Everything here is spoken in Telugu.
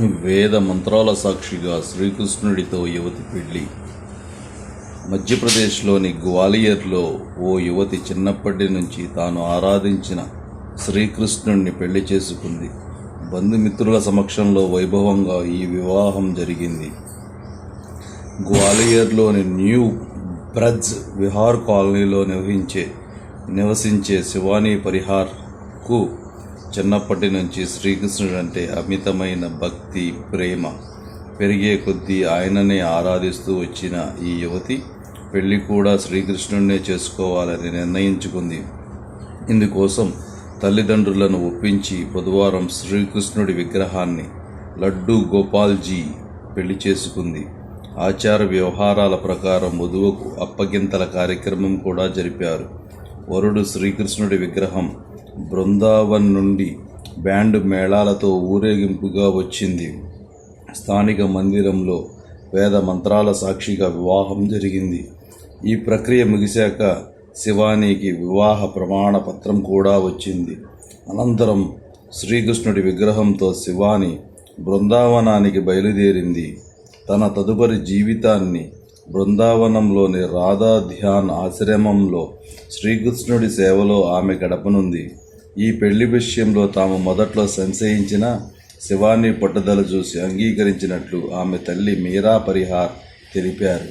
వేద మంత్రాల సాక్షిగా శ్రీకృష్ణుడితో యువతి పెళ్ళి. మధ్యప్రదేశ్లోని గ్వాలియర్లో ఓ యువతి చిన్నప్పటి నుంచి తాను ఆరాధించిన శ్రీకృష్ణుణ్ణి పెళ్ళి చేసుకుంది. బంధుమిత్రుల సమక్షంలో వైభవంగా ఈ వివాహం జరిగింది. గ్వాలియర్లోని న్యూ బ్రజ్ విహార్ కాలనీలో నివసించే నివసించే శివానీ పరిహార్కు చిన్నప్పటి నుంచి శ్రీకృష్ణుడు అంటే అమితమైన భక్తి ప్రేమ. పెరిగే కొద్దీ ఆయననే ఆరాధిస్తూ వచ్చిన ఈ యువతి పెళ్ళి కూడా శ్రీకృష్ణుడినే చేసుకోవాలని నిర్ణయించుకుంది. ఇందుకోసం తల్లిదండ్రులను ఒప్పించి బుధవారం శ్రీకృష్ణుడి విగ్రహాన్ని లడ్డూ గోపాల్జీ పెళ్ళి చేసుకుంది. ఆచార వ్యవహారాల ప్రకారం వధువుకు అప్పగింతల కార్యక్రమం కూడా జరిపారు. వరుడు శ్రీకృష్ణుడి విగ్రహం బృందావన్ నుండి బ్యాండ్ మేళాలతో ఊరేగింపుగా వచ్చింది. స్థానిక మందిరంలో వేద మంత్రాల సాక్షిగా వివాహం జరిగింది. ఈ ప్రక్రియ ముగిశాక శివానీకి వివాహ ప్రమాణ పత్రం కూడా వచ్చింది. అనంతరం శ్రీకృష్ణుడి విగ్రహంతో శివాని బృందావనానికి బయలుదేరింది. తన తదుపరి జీవితాన్ని బృందావనంలోని రాధా ధ్యాన్ ఆశ్రమంలో శ్రీకృష్ణుడి సేవలో ఆమె గడపనుంది. ఈ పెళ్ళి విషయంలో తాము మొదట్లో సంశయించిన శివాని పట్టుదల చూసి అంగీకరించినట్లు ఆమె తల్లి మీరా పరిహార్ తెలిపారు.